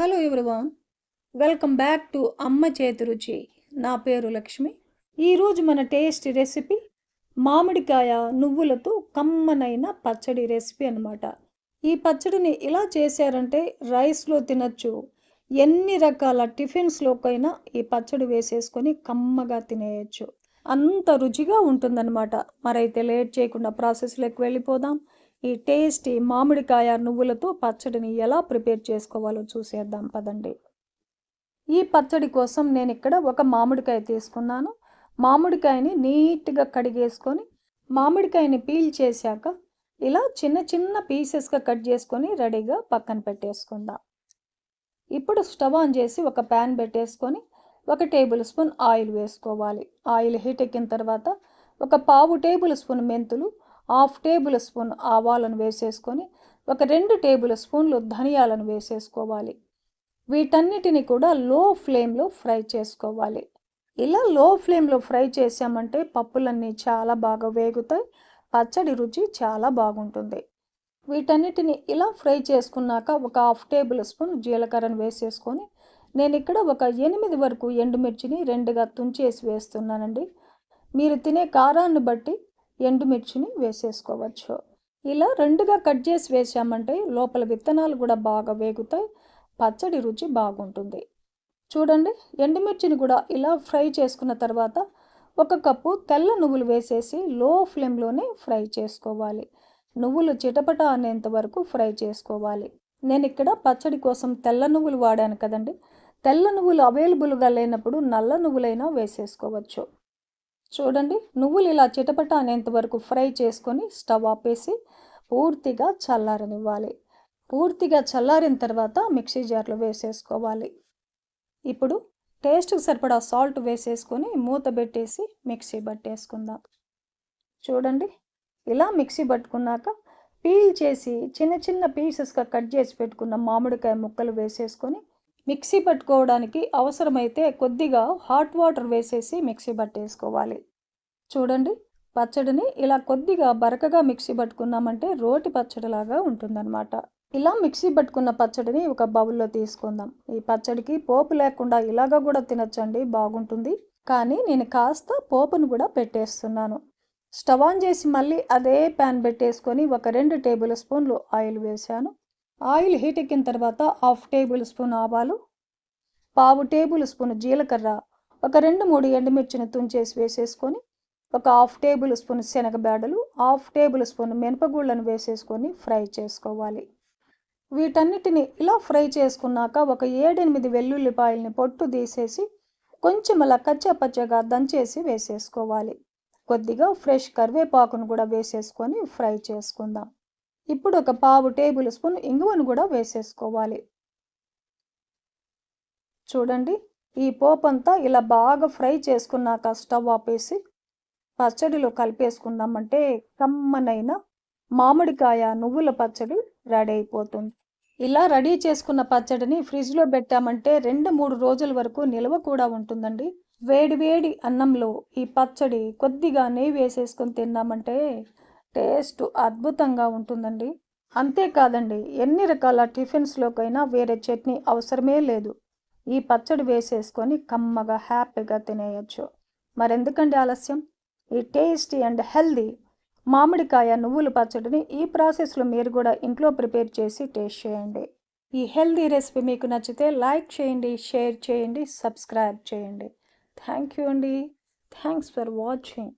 Hello everyone welcome back to అమ్మ చేతి రుచి నా పేరు లక్ష్మి. ఈరోజు మన టేస్ట్ రెసిపీ మామిడికాయ నువ్వులతో కమ్మనైన పచ్చడి రెసిపీ అనమాట ఈ పచ్చడిని ఇలా చేశారంటే రైస్లో తినచ్చు. ఎన్ని రకాల టిఫిన్స్లోకైనా ఈ పచ్చడి వేసేసుకొని కమ్మగా తినేయచ్చు. అంత రుచిగా ఉంటుందన్నమాట. మరైతే లేట్ చేయకుండా ప్రాసెస్లోకి వెళ్ళిపోదాం. ఈ టేస్టీ మామిడికాయ నువ్వులతో పచ్చడిని ఎలా ప్రిపేర్ చేసుకోవాలో చూసేద్దాం పదండి. ఈ పచ్చడి కోసం నేను ఇక్కడ ఒక మామిడికాయ తీసుకున్నాను. మామిడికాయని నీట్గా కడిగేసుకొని మామిడికాయని పీల్ చేశాక ఇలా చిన్న చిన్న పీసెస్గా కట్ చేసుకొని రెడీగా పక్కన పెట్టేసుకుందాం. ఇప్పుడు స్టవ్ ఆన్ చేసి ఒక ప్యాన్ పెట్టేసుకొని ఒక టేబుల్ స్పూన్ ఆయిల్ వేసుకోవాలి. ఆయిల్ హీట్ ఎక్కిన తర్వాత ఒక పావు టేబుల్ స్పూన్ మెంతులు హాఫ్ టేబుల్ స్పూన్ ఆవాలను వేసేసుకొని ఒక రెండు టేబుల్ స్పూన్లు ధనియాలను వేసేసుకోవాలి. వీటన్నిటిని కూడా లో ఫ్లేమ్లో ఫ్రై చేసుకోవాలి. ఇలా లో ఫ్లేమ్లో ఫ్రై చేసామంటే పప్పులన్నీ చాలా బాగా వేగుతాయి పచ్చడి రుచి చాలా బాగుంటుంది. వీటన్నిటిని ఇలా ఫ్రై చేసుకున్నాక ఒక హాఫ్ టేబుల్ స్పూన్ జీలకర్రను వేసేసుకొని నేను ఇక్కడ ఒక ఎనిమిది వరకు ఎండుమిర్చిని రెండుగా తుంచేసి వేస్తున్నానండి. మీరు తినే కారాన్ని బట్టి ఎండుమిర్చిని వేసేసుకోవచ్చు. ఇలా రెండుగా కట్ చేసి వేసామంటే లోపల విత్తనాలు కూడా బాగా వేగుతాయి పచ్చడి రుచి బాగుంటుంది. చూడండి ఎండుమిర్చిని కూడా ఇలా ఫ్రై చేసుకున్న తర్వాత ఒక కప్పు తెల్ల నువ్వులు వేసేసి లో ఫ్లేమ్లోనే ఫ్రై చేసుకోవాలి. నువ్వులు చిటపట అనేంత వరకు ఫ్రై చేసుకోవాలి. నేను ఇక్కడ పచ్చడి కోసం తెల్ల నువ్వులు వాడాను కదండి. తెల్ల నువ్వులు అవైలబుల్గా లేనప్పుడు నల్ల నువ్వులైనా వేసేసుకోవచ్చు. చూడండి నువ్వులు ఇలా చిటపట అనేంత వరకు ఫ్రై చేసుకొని స్టవ్ ఆపేసి పూర్తిగా చల్లారనివ్వాలి. పూర్తిగా చల్లారిన తర్వాత మిక్సీ జార్లో వేసేసుకోవాలి. ఇప్పుడు టేస్ట్కి సరిపడా సాల్ట్ వేసేసుకొని మూత పెట్టేసి మిక్సీ పట్టేసుకుందాం చూడండి ఇలా మిక్సీ పట్టుకున్నాక పీల్ చేసి చిన్న చిన్న పీసెస్గా కట్ చేసి పెట్టుకున్న మామిడికాయ ముక్కలు వేసేసుకొని మిక్సీ పట్టుకోవడానికి అవసరమైతే కొద్దిగా హాట్ వాటర్ వేసేసి మిక్సీ పట్టేసుకోవాలి. చూడండి పచ్చడిని ఇలా కొద్దిగా బరకగా మిక్సీ పట్టుకున్నామంటే రోటి పచ్చడిలాగా ఉంటుందన్నమాట. ఇలా మిక్సీ పట్టుకున్న పచ్చడిని ఒక బౌల్లో తీసుకుందాం. ఈ పచ్చడికి పోపు లేకుండా ఇలాగా కూడా తినచ్చండి బాగుంటుంది. కానీ నేను కాస్త పోపును కూడా పెట్టేస్తున్నాను. స్టవ్ ఆన్ చేసి మళ్ళీ అదే ప్యాన్ పెట్టేసుకొని ఒక రెండు టేబుల్ స్పూన్లు ఆయిల్ వేశాను. ఆయిల్ హీట్ ఎక్కిన తర్వాత హాఫ్ టేబుల్ స్పూన్ ఆవాలు పావు టేబుల్ స్పూన్ జీలకర్ర ఒక రెండు మూడు ఎండుమిర్చిని తుంచేసి వేసేసుకొని ఒక హాఫ్ టేబుల్ స్పూన్ శనగబేడలు హాఫ్ టేబుల్ స్పూన్ మినపగుళ్ళను వేసేసుకొని ఫ్రై చేసుకోవాలి. వీటన్నిటిని ఇలా ఫ్రై చేసుకున్నాక ఒక ఏడెనిమిది వెల్లుల్లిపాయలని పొట్టు తీసేసి కొంచెం అలా కచ్చపచ్చగా దంచేసి వేసేసుకోవాలి. కొద్దిగా ఫ్రెష్ కరివేపాకును కూడా వేసేసుకొని ఫ్రై చేసుకుందాం. ఇప్పుడు ఒక పావు టేబుల్ స్పూన్ ఇంగువను కూడా వేసేసుకోవాలి. చూడండి ఈ పోపంతా ఇలా బాగా ఫ్రై చేసుకున్నాక స్టవ్ ఆపేసి పచ్చడిలో కలిపేసుకున్నామంటే కమ్మనైన మామిడికాయ నువ్వుల పచ్చడి రెడీ అయిపోతుంది. ఇలా రెడీ చేసుకున్న పచ్చడిని ఫ్రిడ్జ్లో పెట్టామంటే రెండు మూడు రోజుల వరకు నిల్వ కూడా ఉంటుందండి. వేడి వేడి అన్నంలో ఈ పచ్చడి కొద్దిగా నెయ్యి వేసేసుకొని తిన్నామంటే టేస్ట్ అద్భుతంగా ఉంటుందండి. అంతేకాదండి ఎన్ని రకాల టిఫిన్స్లోకైనా వేరే చట్నీ అవసరమే లేదు. ఈ పచ్చడి వేసేసుకొని కమ్మగా హ్యాపీగా తినేయచ్చు. మరెందుకండి ఆలస్యం? ఈ టేస్టీ అండ్ హెల్దీ మామిడికాయ నువ్వుల పచ్చడిని ఈ ప్రాసెస్లో మీరు కూడా ఇంట్లో ప్రిపేర్ చేసి టేస్ట్ చేయండి. ఈ హెల్దీ రెసిపీ మీకు నచ్చితే లైక్ చేయండి షేర్ చేయండి సబ్స్క్రైబ్ చేయండి. థ్యాంక్ యూ అండి. Thanks for watching.